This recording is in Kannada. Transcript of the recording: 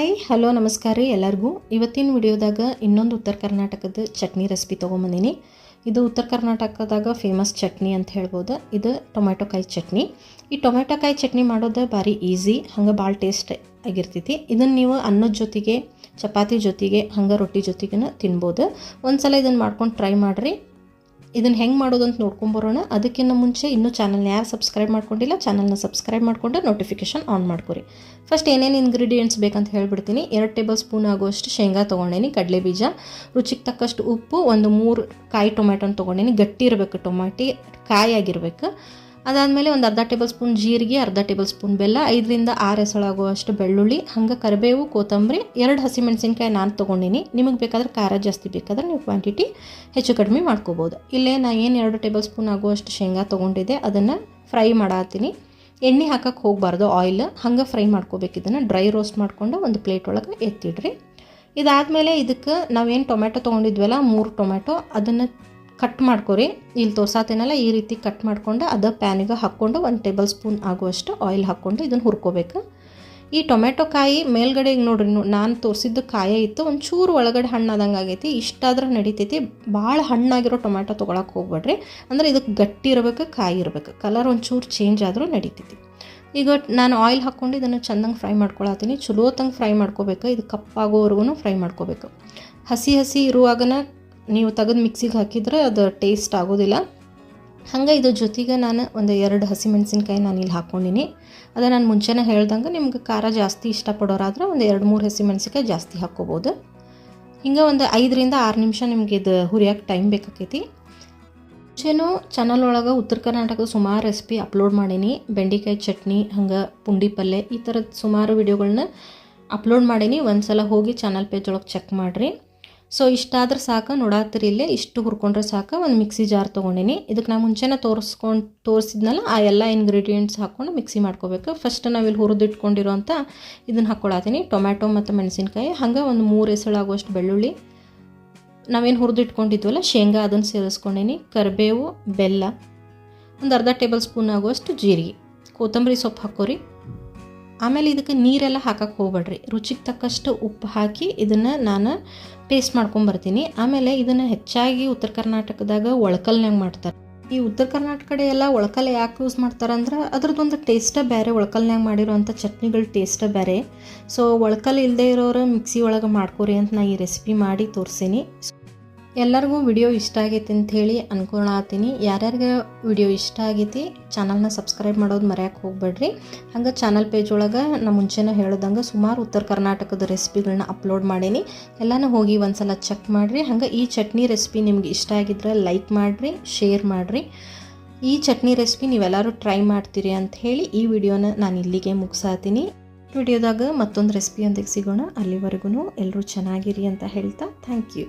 ಹಾಯ್ ಹಲೋ ನಮಸ್ಕಾರ ರೀ ಎಲ್ಲರಿಗೂ. ಇವತ್ತಿನ ವಿಡಿಯೋದಾಗ ಇನ್ನೊಂದು ಉತ್ತರ ಕರ್ನಾಟಕದ ಚಟ್ನಿ ರೆಸಿಪಿ ತೊಗೊಂಬಂದಿನಿ. ಇದು ಉತ್ತರ ಕರ್ನಾಟಕದಾಗ ಫೇಮಸ್ ಚಟ್ನಿ ಅಂತ ಹೇಳ್ಬೋದು. ಇದು ಟೊಮೆಟೊ ಕಾಯಿ ಚಟ್ನಿ. ಈ ಟೊಮೆಟೊ ಕಾಯಿ ಚಟ್ನಿ ಮಾಡೋದು ಭಾರಿ ಈಸಿ ಹಂಗೆ ಭಾಳ ಟೇಸ್ಟ್ ಆಗಿರ್ತೈತಿ. ಇದನ್ನು ನೀವು ಅನ್ನದ ಜೊತೆಗೆ, ಚಪಾತಿ ಜೊತೆಗೆ, ಹಂಗೆ ರೊಟ್ಟಿ ಜೊತೆಗೂ ತಿನ್ಬೋದು. ಒಂದು ಸಲ ಇದನ್ನು ಮಾಡ್ಕೊಂಡು ಟ್ರೈ ಮಾಡಿರಿ. ಇದನ್ನು ಹೆಂಗೆ ಮಾಡೋದು ಅಂತ ನೋಡ್ಕೊಂಬರೋಣ ಅದಕ್ಕಿಂತ ಮುಂಚೆ ಇನ್ನೂ ಚಾನಲ್ನ ಯಾರು ಸಬ್ಸ್ಕ್ರೈಬ್ ಮಾಡ್ಕೊಂಡಿಲ್ಲ ಚಾನಲ್ನ ಸಬ್ಸ್ಕ್ರೈಬ್ ಮಾಡ್ಕೊಂಡು ನೋಟಿಫಿಕೇಷನ್ ಆನ್ ಮಾಡ್ಕೊರಿ. ಫಸ್ಟ್ ಏನೇನು ಇಂಗ್ರೀಡಿಯೆಂಟ್ಸ್ ಬೇಕಂತ ಹೇಳ್ಬಿಡ್ತೀನಿ. ಎರಡು ಟೇಬಲ್ ಸ್ಪೂನ್ ಆಗುವಷ್ಟು ಶೇಂಗಾ ತೊಗೊಂಡೇನಿ, ಕಡಲೆ ಬೀಜ, ರುಚಿಗೆ ತಕ್ಕಷ್ಟು ಉಪ್ಪು, ಒಂದು ಮೂರು ಕಾಯಿ ಟೊಮೆಟೊನ ತೊಗೊಂಡೇನಿ. ಗಟ್ಟಿ ಇರಬೇಕು ಟೊಮಾಟಿ, ಕಾಯಿ ಆಗಿರ್ಬೇಕು. ಅದಾದಮೇಲೆ ಒಂದು ಅರ್ಧ ಟೇಬಲ್ ಸ್ಪೂನ್ ಜೀರಿಗೆ, ಅರ್ಧ ಟೇಬಲ್ ಸ್ಪೂನ್ ಬೆಲ್ಲ, ಐದರಿಂದ ಆರು ಎಸಳಾಗುವಷ್ಟು ಬೆಳ್ಳುಳ್ಳಿ ಹಂಗೆ ಕರಿಬೇವು ಕೊತ್ತಂಬರಿ, ಎರಡು ಹಸಿಮೆಣಸಿನ್ಕಾಯಿ ನಾನು ತೊಗೊಂಡಿನಿ. ನಿಮಗೆ ಬೇಕಾದ್ರೆ ಖಾರ ಜಾಸ್ತಿ ಬೇಕಾದ್ರೆ ನೀವು ಕ್ವಾಂಟಿಟಿ ಹೆಚ್ಚು ಕಡಿಮೆ ಮಾಡ್ಕೋಬೋದು. ಇಲ್ಲೇ ನಾ ಏನು ಎರಡು ಟೇಬಲ್ ಸ್ಪೂನ್ ಆಗುವಷ್ಟು ಶೇಂಗಾ ತೊಗೊಂಡಿದ್ದೆ, ಅದನ್ನು ಫ್ರೈ ಮಾಡತ್ತೀನಿ ಎಣ್ಣೆ ಹಾಕಕ್ಕೆ ಹೋಗಬಾರ್ದು ಆಯಿಲ್ ಹಂಗೆ ಫ್ರೈ ಮಾಡ್ಕೋಬೇಕಿದ್ದನ್ನು ಡ್ರೈ ರೋಸ್ಟ್ ಮಾಡ್ಕೊಂಡು ಒಂದು ಪ್ಲೇಟ್ ಒಳಗೆ ಎತ್ತಿಡ್ರಿ. ಇದಾದಮೇಲೆ ಇದಕ್ಕೆ ನಾವೇನು ಟೊಮೆಟೊ ತೊಗೊಂಡಿದ್ವಲ್ಲ, ಮೂರು ಟೊಮೆಟೊ ಅದನ್ನು ಕಟ್ ಮಾಡ್ಕೊರಿ. ಇಲ್ಲಿ ತೋರ್ಸಾತೇನಲ್ಲ, ಈ ರೀತಿ ಕಟ್ ಮಾಡ್ಕೊಂಡು ಅದ ಪ್ಯಾನಿಗೆ ಹಾಕ್ಕೊಂಡು ಒಂದು ಟೇಬಲ್ ಸ್ಪೂನ್ ಆಗುವಷ್ಟು ಆಯಿಲ್ ಹಾಕ್ಕೊಂಡು ಇದನ್ನು ಹುರ್ಕೋಬೇಕು. ಈ ಟೊಮೆಟೊ ಕಾಯಿ ಮೇಲ್ಗಡೆ ಈಗ ನೋಡ್ರಿ ನಾನು ತೋರಿಸಿದ್ದು ಕಾಯಿ ಇತ್ತು ಒಂದು ಚೂರು ಒಳಗಡೆ ಹಣ್ಣಾದಂಗೆ ಆಗೈತಿ. ಇಷ್ಟಾದ್ರೆ ನಡಿತೈತಿ. ಭಾಳ ಹಣ್ಣಾಗಿರೋ ಟೊಮೆಟೊ ತೊಗೊಳಕ್ಕೆ ಹೋಗ್ಬೇಡ್ರಿ. ಅಂದ್ರೆ ಇದಕ್ಕೆ ಗಟ್ಟಿ ಇರಬೇಕು, ಕಾಯಿ ಇರಬೇಕು. ಕಲರ್ ಒಂಚೂರು ಚೇಂಜ್ ಆದರೂ ನಡೀತೈತಿ. ಈಗ ನಾನು ಆಯಿಲ್ ಹಾಕ್ಕೊಂಡು ಇದನ್ನು ಚೆಂದಂಗೆ ಫ್ರೈ ಮಾಡ್ಕೊಳತ್ತೀನಿ. ಚಲೋತಂಗೆ ಫ್ರೈ ಮಾಡ್ಕೋಬೇಕು. ಇದು ಕಪ್ಪಾಗೋವರೆಗೂ ಫ್ರೈ ಮಾಡ್ಕೋಬೇಕು. ಹಸಿ ಹಸಿ ಇರುವಾಗನ ನೀವು ತೆಗೆದು ಮಿಕ್ಸಿಗೆ ಹಾಕಿದ್ರೆ ಅದು ಟೇಸ್ಟ್ ಆಗೋದಿಲ್ಲ. ಹಂಗೆ ಇದ್ರ ಜೊತೆಗೆ ನಾನು ಒಂದು ಎರಡು ಹಸಿಮೆಣಸಿನ್ಕಾಯಿ ನಾನು ಇಲ್ಲಿ ಹಾಕ್ಕೊಂಡಿನಿ. ಅದ ನಾನು ಮುಂಚೆನೇ ಹೇಳ್ದಂಗೆ ನಿಮ್ಗೆ ಖಾರ ಜಾಸ್ತಿ ಇಷ್ಟಪಡೋರಾದ್ರೆ ಒಂದು ಎರಡು ಮೂರು ಹಸಿಮೆಣಸಿನ್ಕಾಯಿ ಜಾಸ್ತಿ ಹಾಕ್ಕೋಬೋದು. ಹಿಂಗೆ ಒಂದು ಐದರಿಂದ ಆರು ನಿಮಿಷ ನಿಮ್ಗೆ ಇದು ಹುರಿಯೋಕೆ ಟೈಮ್ ಬೇಕಾಕೈತಿ. ಮುಂಚೆನೂ ಚಾನಲ್ ಒಳಗೆ ಉತ್ತರ ಕರ್ನಾಟಕದ ಸುಮಾರು ರೆಸಿಪಿ ಅಪ್ಲೋಡ್ ಮಾಡೀನಿ. ಬೆಂಡೆಕಾಯಿ ಚಟ್ನಿ, ಹಂಗೆ ಪುಂಡಿ ಪಲ್ಯ ಈ ಥರದ ಸುಮಾರು ವಿಡಿಯೋಗಳನ್ನ ಅಪ್ಲೋಡ್ ಮಾಡೀನಿ. ಒಂದು ಸಲ ಹೋಗಿ ಚಾನಲ್ ಪೇಜ್ ಒಳಗೆ ಚೆಕ್ ಮಾಡಿರಿ. ಸೊ ಇಷ್ಟಾದ್ರೆ ಸಾಕು ನೋಡಾತ್ರಿ ಇಲ್ಲೇ. ಇಷ್ಟು ಹುರ್ಕೊಂಡ್ರೆ ಸಾಕು, ಒಂದು ಮಿಕ್ಸಿ ಜಾರ್ ತೊಗೊಂಡಿನಿ. ಇದಕ್ಕೆ ನಾನು ಮುಂಚೆನೇ ತೋರಿಸ್ಕೊಂಡು, ತೋರಿಸಿದ್ನಲ್ಲ, ಆ ಎಲ್ಲ ಇಂಗ್ರೀಡಿಯೆಂಟ್ಸ್ ಹಾಕ್ಕೊಂಡು ಮಿಕ್ಸಿ ಮಾಡ್ಕೋಬೇಕು. ಫಸ್ಟ್ ನಾವಿಲ್ಲಿ ಹುರಿದಿಟ್ಕೊಂಡಿರೋಂಥ ಇದನ್ನು ಹಾಕ್ಕೊಳತ್ತೀನಿ ಟೊಮ್ಯಾಟೊ ಮತ್ತು ಮೆಣಸಿನ್ಕಾಯಿ. ಹಂಗೆ ಒಂದು ಮೂರು ಎಸಳಾಗುವಷ್ಟು ಬೆಳ್ಳುಳ್ಳಿ. ನಾವೇನು ಹುರಿದಿಟ್ಕೊಂಡಿದ್ವಲ್ಲ, ಶೇಂಗಾ ಅದನ್ನು ಸೇರಿಸ್ಕೊಂಡೀನಿ. ಕರಿಬೇವು, ಬೆಲ್ಲ. ಒಂದು ಅರ್ಧ ಟೇಬಲ್ ಸ್ಪೂನ್ ಆಗುವಷ್ಟು ಜೀರಿಗೆ. ಕೊತ್ತಂಬರಿ ಸೊಪ್ಪು ಹಾಕೋರಿ. ಆಮೇಲೆ ಇದಕ್ಕೆ ನೀರೆಲ್ಲ ಹಾಕಕ್ಕೆ ಹೋಗ್ಬೇಡ್ರಿ. ರುಚಿಗೆ ತಕ್ಕಷ್ಟು ಉಪ್ಪು ಹಾಕಿ ಇದನ್ನು ನಾನು ಪೇಸ್ಟ್ ಮಾಡ್ಕೊಂಬರ್ತೀನಿ ಆಮೇಲೆ ಇದನ್ನು ಹೆಚ್ಚಾಗಿ ಉತ್ತರ ಕರ್ನಾಟಕದಾಗ ಒಳಕಲ್ನಾಗ ಮಾಡ್ತಾರೆ. ಈ ಉತ್ತರ ಕರ್ನಾಟಕ ಕಡೆ ಎಲ್ಲ ಒಳಕಲ್ ಯಾಕೆ ಯೂಸ್ ಮಾಡ್ತಾರಂದ್ರೆ ಅದ್ರದ್ದೊಂದು ಟೇಸ್ಟ ಬೇರೆ ಒಳಕಲ್ನಾಗ ಮಾಡಿರೋವಂಥ ಚಟ್ನಿಗಳ ಟೇಸ್ಟ ಬೇರೆ ಸೊ ಒಳಕಲ್ ಇಲ್ಲದೆ ಇರೋರು ಮಿಕ್ಸಿ ಒಳಗೆ ಮಾಡ್ಕೊರಿ ಅಂತ ನಾ ಈ ರೆಸಿಪಿ ಮಾಡಿ ತೋರಿಸೀನಿ. ಎಲ್ಲರಿಗೂ ವಿಡಿಯೋ ಇಷ್ಟ ಆಗೈತಿ ಅಂತ ಹೇಳಿ ಅನ್ಕೊಳತ್ತೀನಿ ಯಾರ್ಯಾರಿಗೆ ವಿಡಿಯೋ ಇಷ್ಟ ಆಗೈತಿ, ಚಾನಲ್ನ ಸಬ್ಸ್ಕ್ರೈಬ್ ಮಾಡೋದು ಮರೆಯೋಕೆ ಹೋಗ್ಬೇಡ್ರಿ. ಹಂಗೆ ಚಾನಲ್ ಪೇಜ್ ಒಳಗೆ ನಾ ಮುಂಚೆನೇ ಹೇಳ್ದಂಗೆ ಸುಮಾರು ಉತ್ತರ ಕರ್ನಾಟಕದ ರೆಸಿಪಿಗಳನ್ನ ಅಪ್ಲೋಡ್ ಮಾಡೀನಿ. ಎಲ್ಲನೂ ಹೋಗಿ ಒಂದ್ಸಲ ಚೆಕ್ ಮಾಡಿರಿ. ಹಂಗೆ ಈ ಚಟ್ನಿ ರೆಸಿಪಿ ನಿಮ್ಗೆ ಇಷ್ಟ ಆಗಿದ್ರೆ ಲೈಕ್ ಮಾಡಿರಿ ಶೇರ್ ಮಾಡಿರಿ. ಈ ಚಟ್ನಿ ರೆಸಿಪಿ ನೀವೆಲ್ಲರೂ ಟ್ರೈ ಮಾಡ್ತೀರಿ ಅಂತ ಹೇಳಿ ಈ ವಿಡಿಯೋನ ನಾನು ಇಲ್ಲಿಗೆ ಮುಗಿಸಾತೀನಿ. ವಿಡಿಯೋದಾಗ ಮತ್ತೊಂದು ರೆಸಿಪಿಯೊಂದಿಗೆ ಸಿಗೋಣ. ಅಲ್ಲಿವರೆಗೂ ಎಲ್ಲರೂ ಚೆನ್ನಾಗಿರಿ ಅಂತ ಹೇಳ್ತಾ ಥ್ಯಾಂಕ್ ಯು